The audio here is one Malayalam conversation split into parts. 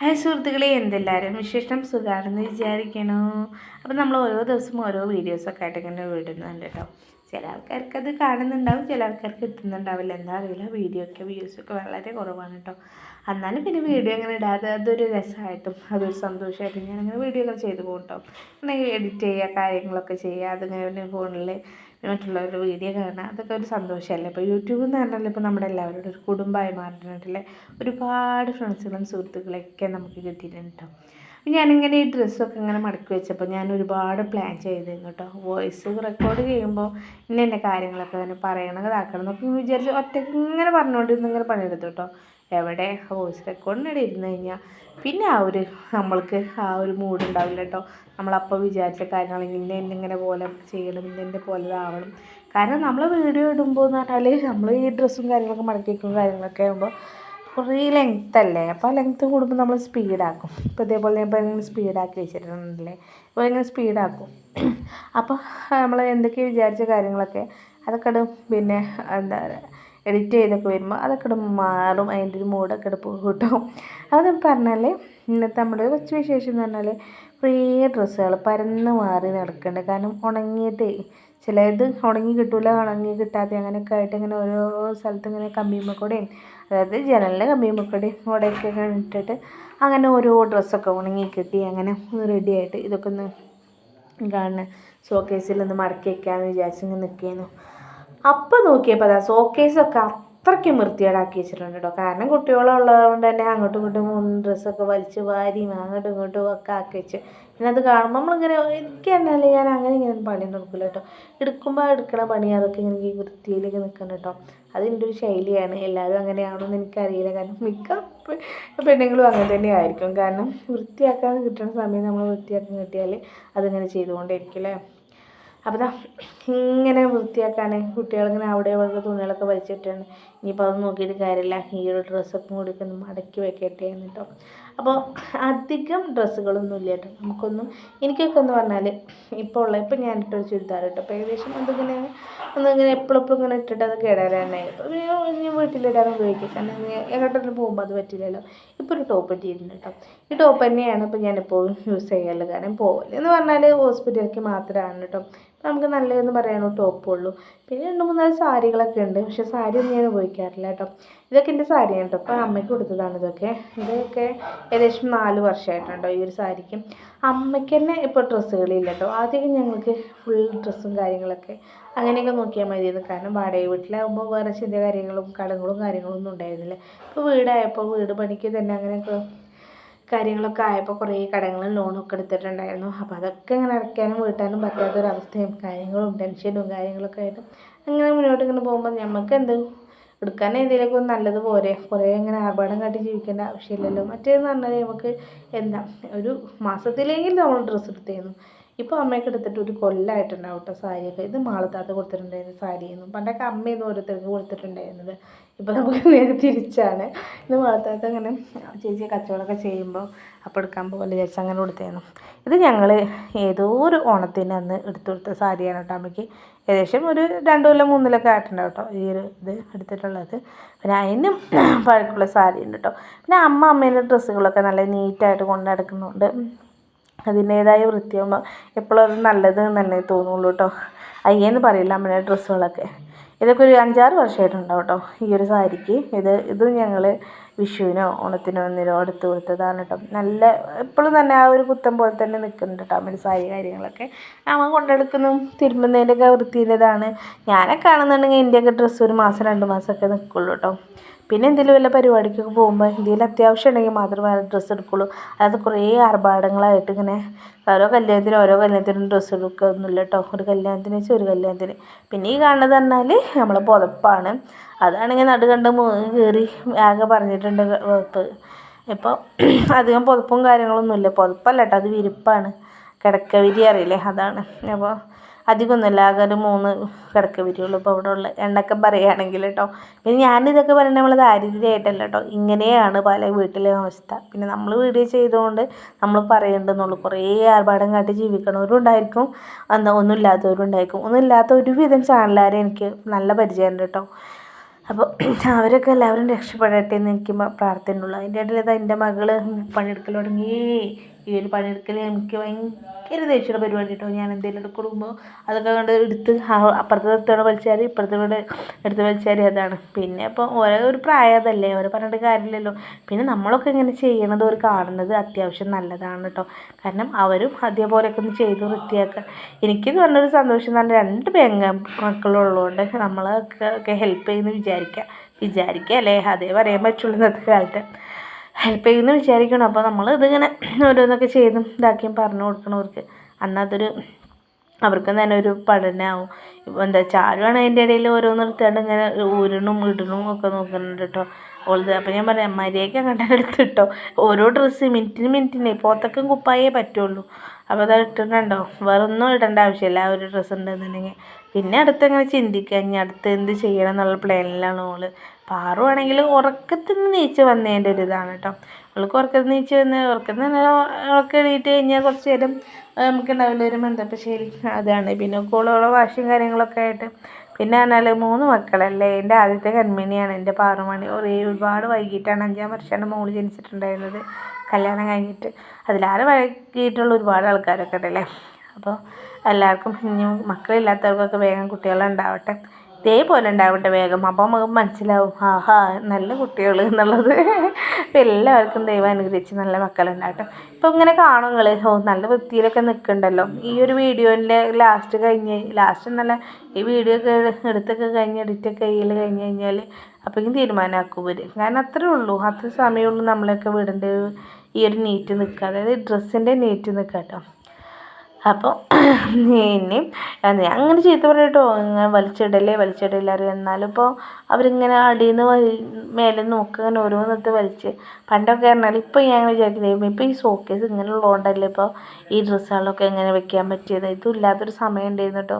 ഹായ് സുഹൃത്തുക്കളെ എന്തെല്ലാവരും? വിശേഷം സുഖമാണെന്ന് വിചാരിക്കണോ. അപ്പോൾ നമ്മൾ ഓരോ ദിവസം ഓരോ വീഡിയോസൊക്കെ ആയിട്ട് ഇങ്ങനെ വിടുന്നുണ്ട് കേട്ടോ. ചില ആൾക്കാർക്ക് അത് കാണുന്നുണ്ടാവും ചില ആൾക്കാർക്ക് എത്തുന്നുണ്ടാവില്ല എന്താ അറിയില്ല വീഡിയോ ഒക്കെ വ്യൂസ് ഒക്കെ വളരെ കുറവാണ് കേട്ടോ എന്നാലും പിന്നെ വീഡിയോ അങ്ങനെ ഇടാതെ അതൊരു രസമായിട്ടും അതൊരു സന്തോഷമായിട്ടും ഞാനങ്ങനെ വീഡിയോ ഒക്കെ ചെയ്തു പോകും കേട്ടോ അങ്ങനെ എഡിറ്റ് ചെയ്യുക കാര്യങ്ങളൊക്കെ ചെയ്യുക അതിങ്ങനെ ഫോണിൽ മറ്റുള്ളവരുടെ വീഡിയോ കാണുക അതൊക്കെ ഒരു സന്തോഷമല്ലേ? ഇപ്പോൾ യൂട്യൂബ് എന്ന് പറഞ്ഞാൽ ഇപ്പോൾ നമ്മുടെ എല്ലാവരുടെ ഒരു കുടുംബമായി മാറിയിട്ടുണ്ടല്ലേ ഒരുപാട് ഫ്രണ്ട്സുകളും സുഹൃത്തുക്കളൊക്കെ നമുക്ക് കിട്ടിയിട്ടുണ്ട് കേട്ടോ ഞാനിങ്ങനെ ഈ ഡ്രസ്സൊക്കെ ഇങ്ങനെ മടക്കി വെച്ചപ്പോൾ ഞാൻ ഒരുപാട് പ്ലാൻ ചെയ്തിരുന്നു കേട്ടോ. വോയിസ് റെക്കോർഡ് ചെയ്യുമ്പോൾ ഇന്ന ഇന്ന കാര്യങ്ങളൊക്കെ തന്നെ പറയണം ഇതാക്കണം എന്നൊക്കെ വിചാരിച്ച് ഒറ്റയ്ക്ക് ഇങ്ങനെ പറഞ്ഞുകൊണ്ടിരുന്ന് ഇങ്ങനെ പണിയെടുത്തു കേട്ടോ. എവിടെ വോയിസ് റെക്കോർഡിനിടെ ഇരുന്ന് കഴിഞ്ഞാൽ പിന്നെ ആ ഒരു നമ്മൾക്ക് ആ ഒരു മൂഡ് ഉണ്ടാവില്ല കേട്ടോ. നമ്മളപ്പോൾ വിചാരിച്ച കാര്യങ്ങൾ ഇന്ന ഇന്നിങ്ങനെ പോലെ ചെയ്യണം ഇന്ന പോലെ ഇതാവണം കാരണം നമ്മൾ വീഡിയോ ഇടുമ്പോൾ എന്ന് പറഞ്ഞാൽ നമ്മൾ ഈ ഡ്രസ്സും കാര്യങ്ങളൊക്കെ മടക്കി വയ്ക്കും കാര്യങ്ങളൊക്കെ ആകുമ്പോൾ കുറേ ലെങ്ത് അല്ലേ? അപ്പോൾ ആ ലെങ്ത്ത് കൂടുമ്പോൾ നമ്മൾ സ്പീഡാക്കും ഇപ്പോൾ ഇതേപോലെ ഞാൻ ഇപ്പോൾ ഇങ്ങനെ സ്പീഡാക്കി വെച്ചിട്ടുണ്ടല്ലേ? ഇപ്പോൾ ഇങ്ങനെ സ്പീഡാക്കും അപ്പോൾ നമ്മൾ എന്തൊക്കെ വിചാരിച്ച കാര്യങ്ങളൊക്കെ അതൊക്കെ പിന്നെ എന്താ പറയുക എഡിറ്റ് ചെയ്തൊക്കെ വരുമ്പോൾ അതൊക്കെ മാറും. അതിന്റെ ഒരു മൂടൊക്കെ കേട്ടോ. അത് പറഞ്ഞാൽ ഇന്നത്തെ നമ്മുടെ കൊച്ചു വിശേഷം എന്ന് പറഞ്ഞാൽ കുറേ ഡ്രസ്സുകൾ പരന്ന് മാറി നടക്കുന്നുണ്ട് കാരണം ഉണങ്ങിയിട്ട് ചിലത് ഉണങ്ങി കിട്ടില്ല ഉണങ്ങി കിട്ടാതെ അങ്ങനെയൊക്കെ ആയിട്ട് ഇങ്ങനെ ഓരോ സ്ഥലത്ത് ഇങ്ങനെ കമ്പിമ്മക്കൂടെയും കൂടെയും അതായത് ജനലിന്റെ കമ്പിയുമ്മ കൂടെയും കൂടെയൊക്കെ ഇട്ടിട്ട് അങ്ങനെ ഓരോ ഡ്രസ്സൊക്കെ ഉണങ്ങി കിട്ടി അങ്ങനെ റെഡി ആയിട്ട് ഇതൊക്കെ ഒന്ന് കാണുന്ന ഷോക്കേസിൽ ഒന്ന് മടക്കി വയ്ക്കാമെന്ന് വിചാരിച്ച് ഇങ്ങനെ നിൽക്കുന്നു അപ്പം നോക്കിയപ്പോൾ അതാ ഷോക്കേസൊക്കെ അത്രയ്ക്കും വൃത്തികേടാക്കി വെച്ചിട്ടുണ്ട് കേട്ടോ. കാരണം കുട്ടികളുള്ളത് കൊണ്ട് തന്നെ അങ്ങോട്ടും ഇങ്ങോട്ടും ഡ്രസ്സൊക്കെ വലിച്ച് വാരി അങ്ങോട്ടും ഇങ്ങോട്ടും ഒക്കെ ആക്കി വെച്ച്. പിന്നെ അത് കാണുമ്പോൾ നമ്മളിങ്ങനെ എനിക്ക് തന്നെ ഞാൻ അങ്ങനെ ഇങ്ങനെ പണിയൊന്നും നടക്കില്ല കേട്ടോ. എടുക്കുമ്പോൾ എടുക്കണ പണി അതൊക്കെ ഇങ്ങനെ ഈ വൃത്തിയിലേക്ക് നിൽക്കണം കേട്ടോ. അതിന്റെ ഒരു ശൈലിയാണ്. എല്ലാവരും അങ്ങനെയാണോ എന്ന് എനിക്കറിയില്ല. കാരണം മിക്ക പെണ്ണുങ്ങളും അങ്ങനെ തന്നെ ആയിരിക്കും കാരണം വൃത്തിയാക്കാൻ കിട്ടുന്ന സമയം നമ്മൾ വൃത്തിയാക്കാൻ കിട്ടിയാൽ അതിങ്ങനെ ചെയ്തുകൊണ്ടേയിരിക്കും അല്ലേ? അപ്പോൾ ദാ ഇങ്ങനെ വൃത്തിയാക്കാൻ കുട്ടികളിങ്ങനെ അവിടെ ഇവിടെ തുണികളൊക്കെ വലിച്ചിട്ടാണ്. ഇനിയിപ്പോൾ അത് നോക്കിയിട്ട് കാര്യമില്ല. ഈ ഒരു ഡ്രസ്സൊക്കെ കൂടി ഒന്ന് മടക്കി വെക്കട്ടെ എന്നിട്ടോ അപ്പോൾ അധികം ഡ്രസ്സുകളൊന്നും ഇല്ല കേട്ടോ നമുക്കൊന്നും എനിക്കൊക്കെ എന്ന് പറഞ്ഞാൽ ഇപ്പോൾ ഉള്ള ഇപ്പം ഞാൻ ഇട്ടൊരു ചുരിദാർ കേട്ടോ അപ്പോൾ ഏകദേശം അതിങ്ങനെ ഒന്നിങ്ങനെ എപ്പോഴും എപ്പോഴും ഇങ്ങനെ ഇട്ടിട്ട് അത് കേടാനായി അപ്പോൾ ഞാൻ വീട്ടിലിടാൻ ഉപയോഗിക്കും. കാരണം എങ്ങോട്ടെങ്കിലും പോകുമ്പോൾ അത് പറ്റില്ലല്ലോ. ഇപ്പോൾ ഒരു ടോപ്പ് ഇട്ടിരുന്നു കേട്ടോ ഈ ടോപ്പ് തന്നെയാണ് ഇപ്പോൾ ഞാനിപ്പോൾ യൂസ് ചെയ്യാറുള്ളത്. കാരണം പോകൽ എന്ന് പറഞ്ഞാൽ ഹോസ്പിറ്റലിലേക്ക് മാത്രമാണ് കേട്ടോ നമുക്ക് നല്ലതെന്ന് പറയാനോ ടോപ്പുള്ളൂ പിന്നെ രണ്ട് മൂന്നാൽ സാരികളൊക്കെ ഉണ്ട്. പക്ഷെ സാരി ഒന്നും ഞാൻ ഉപയോഗിക്കാറില്ല കേട്ടോ. ഇതൊക്കെ എന്റെ സാരിയാണ് കേട്ടോ. അപ്പോൾ അമ്മയ്ക്ക് കൊടുത്തതാണ് ഇതൊക്കെ. ഇതൊക്കെ ഏകദേശം നാല് വർഷമായിട്ടുണ്ടോ ഈ ഒരു സാരിക്ക്. അമ്മയ്ക്ക് തന്നെ ഇപ്പോൾ ഡ്രസ്സുകളില്ല കേട്ടോ. ആദ്യമൊക്കെ ഞങ്ങൾക്ക് ഫുൾ ഡ്രസ്സും കാര്യങ്ങളൊക്കെ അങ്ങനെയൊക്കെ നോക്കിയാൽ മതിയായിരുന്നു. കാരണം വാടക വീട്ടിലാകുമ്പോൾ വേറെ ചിന്ത കാര്യങ്ങളും കടങ്ങളും കാര്യങ്ങളൊന്നും ഉണ്ടായിരുന്നില്ല. ഇപ്പോൾ വീടായപ്പോൾ വീട് പണിക്ക് തന്നെ അങ്ങനെയൊക്കെ കാര്യങ്ങളൊക്കെ ആയപ്പോൾ കുറേ കടങ്ങളും ലോണൊക്കെ എടുത്തിട്ടുണ്ടായിരുന്നു. അപ്പോൾ അതൊക്കെ ഇങ്ങനെ അടയ്ക്കാനും വീട്ടാനും പറ്റാത്തൊരവസ്ഥയും കാര്യങ്ങളും ടെൻഷനും കാര്യങ്ങളൊക്കെ ആയിട്ട് അങ്ങനെ മുന്നോട്ട് ഇങ്ങനെ പോകുമ്പോൾ നമുക്ക് എന്ത് എടുക്കാൻ എന്തെങ്കിലുമൊക്കെ നല്ലത് പോരെ കുറേ ഇങ്ങനെ ആർഭാടം കാട്ടി ജീവിക്കേണ്ട ആവശ്യമില്ലല്ലോ. മറ്റേന്ന് പറഞ്ഞാൽ നമുക്ക് എന്താ ഒരു മാസത്തിലെങ്കിലും നമ്മൾ ഡ്രസ്സ് എടുത്തിരുന്നു. ഇപ്പോൾ അമ്മയ്ക്ക് എടുത്തിട്ട് ഒരു കൊല്ലമായിട്ടുണ്ടാവും കേട്ടോ സാരിയൊക്കെ ഇത് മാളത്താത്ത കൊടുത്തിട്ടുണ്ടായിരുന്നു സാരിയെന്നു. പണ്ടൊക്കെ അമ്മയൊന്നും ഓരോരുത്തർക്ക് കൊടുത്തിട്ടുണ്ടായിരുന്നത്. ഇപ്പോൾ നമുക്ക് നേരെ തിരിച്ചാണ്. ഇത് മാളത്താത്ത അങ്ങനെ ചേച്ചി കച്ചവടമൊക്കെ ചെയ്യുമ്പോൾ അപ്പോൾ എടുക്കാൻ പോലെ ചേച്ചി അങ്ങനെ കൊടുത്തായിരുന്നു ഇത് ഞങ്ങൾ ഏതോ ഒരു ഓണത്തിന് അന്ന് എടുത്തു കൊടുത്ത സാരിയാണ് കേട്ടോ അമ്മയ്ക്ക്. ഏകദേശം ഒരു രണ്ട് കൊല്ലം മൂന്നിലൊക്കെ ആയിട്ടുണ്ടാവും കേട്ടോ ഈ ഒരു ഇത് എടുത്തിട്ടുള്ളത്. പിന്നെ അതിനും പഴക്കമുള്ള സാരി ഉണ്ട് കേട്ടോ പിന്നെ അമ്മ അമ്മേന്റെ ഡ്രസ്സുകളൊക്കെ നല്ല നീറ്റായിട്ട് കൊണ്ട് നടക്കുന്നുണ്ട്. അതിന്റേതായ വൃത്തിയാകുമ്പോൾ എപ്പോഴും അത് നല്ലത് തന്നെ തോന്നുള്ളൂ കേട്ടോ അയ്യെന്ന് പറയില്ല അമ്മയുടെ ഡ്രസ്സുകളൊക്കെ. ഇതൊക്കെ ഒരു അഞ്ചാറ് വർഷമായിട്ടുണ്ടാവും കേട്ടോ ഈ ഒരു സാരിക്ക്. ഇത് ഇതും ഞങ്ങൾ വിഷുവിനോ ഓണത്തിനോ ഒന്നിനോ എടുത്ത് കൊടുത്തതാണ് കേട്ടോ നല്ല എപ്പോഴും തന്നെ ആ ഒരു കുത്തം പോലെ തന്നെ നിൽക്കുന്നുണ്ട് കേട്ടോ അമ്മയുടെ സാരി കാര്യങ്ങളൊക്കെ. അമ്മ കൊണ്ടെടുക്കുന്നു തിരുമ്പുന്നതിന്റെയൊക്കെ വൃത്തിയുടേതാണ്. ഞാനൊക്കെ ആണെന്നുണ്ടെങ്കിൽ എന്റെയൊക്കെ ഡ്രസ്സ് ഒരു മാസം രണ്ട് മാസമൊക്കെ നിൽക്കുള്ളൂ കേട്ടോ പിന്നെ എന്തെങ്കിലും വല്ല പരിപാടിക്കൊക്കെ പോകുമ്പോൾ എന്തെങ്കിലും അത്യാവശ്യം ഉണ്ടെങ്കിൽ മാത്രമേ ഡ്രസ്സ് എടുക്കുള്ളൂ. അതായത് കുറേ ആർഭാടങ്ങളായിട്ട് ഇങ്ങനെ ഓരോ കല്യാണത്തിന് ഓരോ കല്യാണത്തിനും ഡ്രസ്സ് എടുക്കുകയൊന്നുമില്ല കേട്ടോ ഒരു കല്യാണത്തിന് വെച്ചാൽ ഒരു കല്യാണത്തിന്. പിന്നെ ഈ കാണുന്നത് പറഞ്ഞാൽ നമ്മളെ പുതപ്പാണ്. അതാണെങ്കിൽ നടു കണ്ട് കയറി ആകെ പറഞ്ഞിട്ടുണ്ട് പുതപ്പ് ഇപ്പോൾ അധികം പുതപ്പും കാര്യങ്ങളൊന്നുമില്ല. പുതപ്പല്ല കേട്ടോ അത് വിരിപ്പാണ്. കിടക്ക വിരി അറിയില്ലേ? അതാണ്. അപ്പോൾ അധികമൊന്നുമില്ല. ആകെ ഒരു മൂന്ന് കിടക്ക വരികയുള്ളൂ ഇപ്പോൾ ഇവിടെ ഉള്ള എണ്ണക്ക പറയുകയാണെങ്കിൽ കേട്ടോ. പിന്നെ ഞാനിതൊക്കെ പറയുന്നത് നമ്മൾ ദാരിദ്ര്യമായിട്ടല്ല കേട്ടോ. ഇങ്ങനെയാണ് പല വീട്ടിലെ അവസ്ഥ. പിന്നെ നമ്മൾ വീഡിയോ ചെയ്തുകൊണ്ട് നമ്മൾ പറയേണ്ടെന്നുള്ളൂ കുറേ ആർഭാടം കാട്ടി ജീവിക്കണവരും ഉണ്ടായിരിക്കും. എന്താ ഒന്നും ഇല്ലാത്തവരും ഉണ്ടായിരിക്കും. ഒന്നും ഇല്ലാത്ത ഒരുവിധം ചാനലുകാരെ എനിക്ക് നല്ല പരിചയമുണ്ട് കേട്ടോ. അപ്പോൾ അവരൊക്കെ എല്ലാവരും രക്ഷപ്പെടട്ടെ എന്ന് എനിക്ക് പ്രാർത്ഥനയുള്ളൂ. അതിന്റെ ഇടയിൽ ഇതാ എന്റെ മകൾ പണിയെടുക്കൽ തുടങ്ങി. ഈ ഒരു പണിയെടുക്കൽ എനിക്ക് ഭയങ്കര ദേഷ്യമുള്ള പരിപാടി കേട്ടോ ഞാൻ എന്തെങ്കിലും കൊടുക്കുമ്പോൾ അതൊക്കെ കണ്ട് എടുത്ത് അപ്പുറത്തെ എടുത്തോടെ വലിച്ചാൽ ഇപ്പുറത്തെ കൂടെ എടുത്ത് വലിച്ചാൽ അതാണ്. പിന്നെ അപ്പോൾ ഓരോ ഒരു പ്രായം അതല്ലേ ഓരോ പറഞ്ഞിട്ട് കാര്യമില്ലല്ലോ. പിന്നെ നമ്മളൊക്കെ ഇങ്ങനെ ചെയ്യണത് ഒരു കാണുന്നത് അത്യാവശ്യം നല്ലതാണ് കേട്ടോ. കാരണം അവരും അതേപോലെയൊക്കെ ഒന്ന് ചെയ്ത് വൃത്തിയാക്കുക എനിക്കെന്ന് പറഞ്ഞൊരു സന്തോഷം എന്ന് പറഞ്ഞാൽ രണ്ട് പെങ്ങ മക്കളുള്ളതുകൊണ്ട് നമ്മളൊക്കെ ഹെൽപ്പ് ചെയ്യുന്നു വിചാരിക്കുക വിചാരിക്കുക അല്ലേ അതേ പറയാൻ പറ്റുള്ളൂ ഇന്നത്തെ കാലത്ത്. ഹെൽപ്പ് ചെയ്യുമെന്ന് വിചാരിക്കണം. അപ്പോൾ നമ്മൾ ഇതിങ്ങനെ ഓരോന്നൊക്കെ ചെയ്തും ഇതാക്കിയും പറഞ്ഞു കൊടുക്കണവർക്ക് അവർക്ക്. അതൊരു അവർക്ക് തന്നെ ഒരു പഠനമാവും എന്താ ചാരുവാണ് അതിന്റെ ഇടയിൽ ഓരോന്ന് എടുത്തുകൊണ്ട് ഇങ്ങനെ ഊരണും ഇടണും ഒക്കെ നോക്കുന്നുണ്ട് കേട്ടോ ഓളത് അപ്പോൾ ഞാൻ പറയാം മര്യാദയ്ക്ക് അങ്ങോട്ട് എടുത്തിട്ടോ ഓരോ ഡ്രസ്സ് മിനിറ്റിന് മിനിറ്റിന് പോത്തക്കും കുപ്പായേ പറ്റുള്ളൂ. അപ്പോൾ അത് ഇട്ടിട്ടുണ്ടോ? വേറെ ഇടേണ്ട ആവശ്യമില്ല. ആ ഒരു ഡ്രസ്സ് ഉണ്ടെന്നുണ്ടെങ്കിൽ. പിന്നെ അടുത്ത് അങ്ങനെ ചിന്തിക്കുക ഇനി അടുത്ത് എന്ത് ചെയ്യണം എന്നുള്ള പ്ലാനിലാണ് ഓൾ. പാറുവാണെങ്കിൽ ഉറക്കത്തിൽ നിന്ന് നീച്ച് വന്നതിന്റെ ഒരു ഇതാണ് കേട്ടോ അവൾക്ക് ഉറക്കത്തിൽ നീച്ച് വന്ന് ഉറക്കത്തിൽ നിന്ന് ഉറക്കം എണീറ്റ് കഴിഞ്ഞാൽ കുറച്ച് നേരം നമുക്ക് ഉണ്ടാവില്ല ഒരു ശരി അതാണ്. പിന്നെ ഓളോളെ വാശിയും കാര്യങ്ങളൊക്കെ ആയിട്ട് പിന്നെ പറഞ്ഞാൽ മൂന്ന് മക്കളല്ലേ? എന്റെ ആദ്യത്തെ കൺമിനിയാണ് എന്റെ പാറുമണി. ഒരേ ഒരുപാട് വൈകിട്ടാണ് അഞ്ചാം വർഷമാണ് മോൾ ജനിച്ചിട്ടുണ്ടായിരുന്നത്. കല്യാണം കഴിഞ്ഞിട്ട്. അതിലാരെ വൈകിട്ടുള്ള ഒരുപാട് ആൾക്കാരൊക്കെ ഉണ്ടല്ലേ? അപ്പോൾ എല്ലാവർക്കും ഇനി മക്കളില്ലാത്തവർക്കൊക്കെ വേഗം കുട്ടികളുണ്ടാവട്ടെ. ഇതേപോലെ ഉണ്ടാവട്ടെ വേഗം. അപ്പോൾ നമുക്ക് മനസ്സിലാവും ആഹാ നല്ല കുട്ടികൾ എന്നുള്ളത്. അപ്പോൾ എല്ലാവർക്കും ദൈവം അനുഗ്രഹിച്ച് നല്ല മക്കളുണ്ടാവട്ടെ. ഇപ്പോൾ ഇങ്ങനെ കാണും നിങ്ങൾ ഓ നല്ല വൃത്തിയിലൊക്കെ നിൽക്കണ്ടല്ലോ. ഈ ഒരു വീഡിയോന്റെ ലാസ്റ്റ് കഴിഞ്ഞ് ലാസ്റ്റ് നല്ല ഈ വീഡിയോ എടുത്തൊക്കെ കഴിഞ്ഞ് എഡിറ്റൊക്കെ കയ്യിൽ കഴിഞ്ഞ് കഴിഞ്ഞാൽ അപ്പോഴേക്കും തീരുമാനമാക്കും ഇവർ കാരണം അത്രേ ഉള്ളൂ. അത്ര സമയമുള്ളൂ നമ്മളൊക്കെ വീടിന്റെ ഈ ഒരു നീറ്റ് നിൽക്കുക. അതായത് ഡ്രസ്സിന്റെ നീറ്റ് നിൽക്കുക കേട്ടോ. അപ്പോൾ ഇനിയും അങ്ങനെ ചീത്ത പറയട്ടോ ഇങ്ങനെ വലിച്ചിടല്ലേ വലിച്ചിടല്ലേ അറിയാം. എന്നാലും ഇപ്പോൾ അവരിങ്ങനെ അടിയിൽ നിന്ന് വലി മേലെ നോക്കുക അങ്ങനെ ഓരോന്നിട്ട് വലിച്ച്. പണ്ടൊക്കെ പറഞ്ഞാൽ ഇപ്പോൾ ഞാൻ വിചാരിക്കുന്നത് ഇപ്പോൾ ഈ ഷോക്കേസ് ഇങ്ങനെ ഉള്ളതുകൊണ്ടല്ലേ ഇപ്പോൾ ഈ ഡ്രസ്സുകളൊക്കെ എങ്ങനെ വെക്കാൻ പറ്റിയത്? ഇതും ഇല്ലാത്തൊരു സമയം ഉണ്ടായിരുന്നു കേട്ടോ.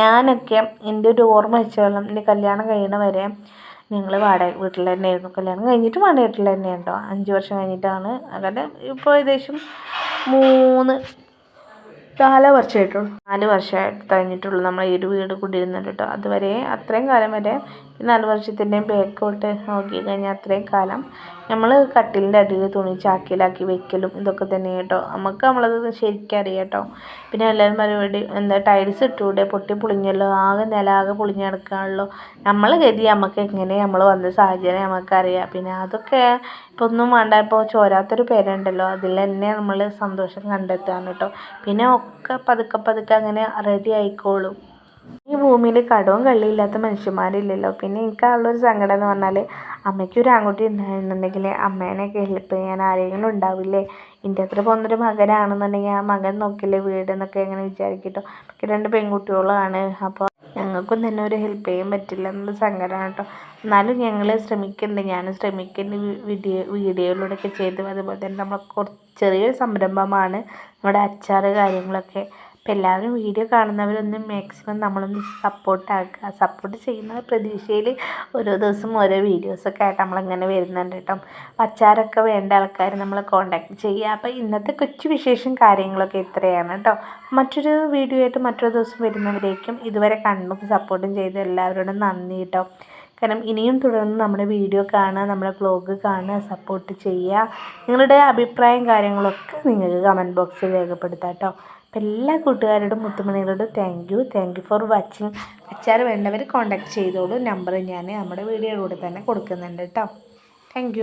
ഞാനൊക്കെ എന്റെ ഒരു ഓർമ്മ വെച്ചോളം എന്റെ കല്യാണം കഴിയണ വരെ ഞങ്ങൾ വാടക വീട്ടിൽ തന്നെയായിരുന്നു. കല്യാണം കഴിഞ്ഞിട്ട് വാടക വീട്ടിൽ തന്നെയാണ് കേട്ടോ. അഞ്ച് വർഷം കഴിഞ്ഞിട്ടാണ്. അങ്ങനെ ഇപ്പോൾ ഏകദേശം മൂന്ന് നാല് വർഷമായിട്ടുള്ളൂ. നാല് വർഷമായിട്ട് കഴിഞ്ഞിട്ടുള്ളൂ നമ്മൾ ഈ ഒരു വീട് കുടിയിരുന്നിട്ട് കേട്ടോ. അതുവരെ അത്രയും കാലം വരെ നാല് വർഷത്തിന്റെയും ബാക്കോട്ട് നോക്കി കഴിഞ്ഞാൽ അത്രയും കാലം നമ്മൾ കട്ടിലിന്റെ അടിയിൽ തുണി ചാക്കിലാക്കി വെക്കലും ഇതൊക്കെ തന്നെ കേട്ടോ. നമുക്ക് നമ്മളത് ശരിക്കും അറിയാം കേട്ടോ. പിന്നെ എല്ലാവരും മറുപടി എന്താ ടൈൽസ് ഇട്ടൂടെ? പൊട്ടി പൊളിഞ്ഞല്ലോ. ആകെ നില ആകെ പൊളിഞ്ഞ് കിടക്കാണല്ലോ. നമ്മൾ ഗതി നമുക്ക് എങ്ങനെ നമ്മൾ വന്ന സാഹചര്യം നമുക്കറിയാം പിന്നെ അതൊക്കെ ഇപ്പോൾ ഒന്നും വേണ്ട. ഇപ്പോൾ ചോരാത്തൊരു പേരുണ്ടല്ലോ. അതിൽ തന്നെ നമ്മൾ സന്തോഷം കണ്ടെത്തുകയാണ് കേട്ടോ. പിന്നെ ഒക്കെ പതുക്കെ പതുക്കെ അങ്ങനെ റെഡി ആയിക്കോളും. ഭൂമിയിൽ കടവും കള്ളിയില്ലാത്ത മനുഷ്യന്മാരില്ലല്ലോ. പിന്നെ എനിക്കുള്ളൊരു സങ്കടം എന്ന് പറഞ്ഞാൽ അമ്മയ്ക്ക് ഒരു ആൺകുട്ടി ഉണ്ടായിരുന്നുണ്ടെങ്കിൽ അമ്മേനെയൊക്കെ ഹെൽപ്പ് ചെയ്യാൻ ആരെങ്കിലും ഉണ്ടാവില്ലേ? എന്റെ അത്ര പോകുന്നൊരു മകനാണെന്നുണ്ടെങ്കിൽ ആ മകൻ നോക്കില്ലേ വീട് എന്നൊക്കെ എങ്ങനെ വിചാരിക്കട്ടോ. എനിക്ക് രണ്ട് പെൺകുട്ടികളാണ് അപ്പോൾ ഞങ്ങൾക്കും തന്നെ ഒരു ഹെൽപ്പ് ചെയ്യാൻ പറ്റില്ല എന്നുള്ള സങ്കടമാണ് കേട്ടോ. എന്നാലും ഞങ്ങൾ ശ്രമിക്കുന്നുണ്ട്. ഞാൻ ശ്രമിക്കുന്നുണ്ട് വീഡിയോ വീഡിയോയിലൂടെയൊക്കെ ചെയ്തു. അതുപോലെ തന്നെ നമ്മൾ കുറച്ച് ചെറിയൊരു സംരംഭമാണ്. നമ്മുടെ അച്ചാറ് കാര്യങ്ങളൊക്കെ. അപ്പോൾ എല്ലാവരും വീഡിയോ കാണുന്നവരൊന്നും മാക്സിമം നമ്മളൊന്ന് സപ്പോർട്ടാക്കുക സപ്പോർട്ട് ചെയ്യുന്ന പ്രതീക്ഷയിൽ ഓരോ ദിവസം ഓരോ വീഡിയോസൊക്കെ ആയിട്ട് നമ്മളിങ്ങനെ വരുന്നുണ്ട് കേട്ടോ. അച്ചാറൊക്കെ വേണ്ട ആൾക്കാർ നമ്മൾ കോണ്ടാക്ട് ചെയ്യുക. അപ്പോൾ ഇന്നത്തെ കൊച്ചു വിശേഷം കാര്യങ്ങളൊക്കെ ഇത്രയാണ് കേട്ടോ. മറ്റൊരു വീഡിയോ ആയിട്ട് മറ്റൊരു ദിവസം വരുന്നവരേക്കും ഇതുവരെ കണ്ടും സപ്പോർട്ടും ചെയ്ത് എല്ലാവരോടും നന്ദി കേട്ടോ. കാരണം ഇനിയും തുടർന്ന് നമ്മുടെ വീഡിയോ കാണുക നമ്മുടെ ബ്ലോഗ് കാണുക സപ്പോർട്ട് ചെയ്യുക. നിങ്ങളുടെ അഭിപ്രായം കാര്യങ്ങളൊക്കെ നിങ്ങൾക്ക് കമന്റ് ബോക്സിൽ രേഖപ്പെടുത്താം കേട്ടോ. അപ്പം എല്ലാ കൂട്ടുകാരോടും മുത്തുമണികളോടും thank you thank you for watching അച്ചാർ വേണ്ടവർ കോൺടാക്ട് ചെയ്തോളൂ. നമ്പർ ഞാൻ നമ്മുടെ വീഡിയോയിലൂടെ തന്നെ കൊടുക്കുന്നുണ്ട് കേട്ടോ താങ്ക്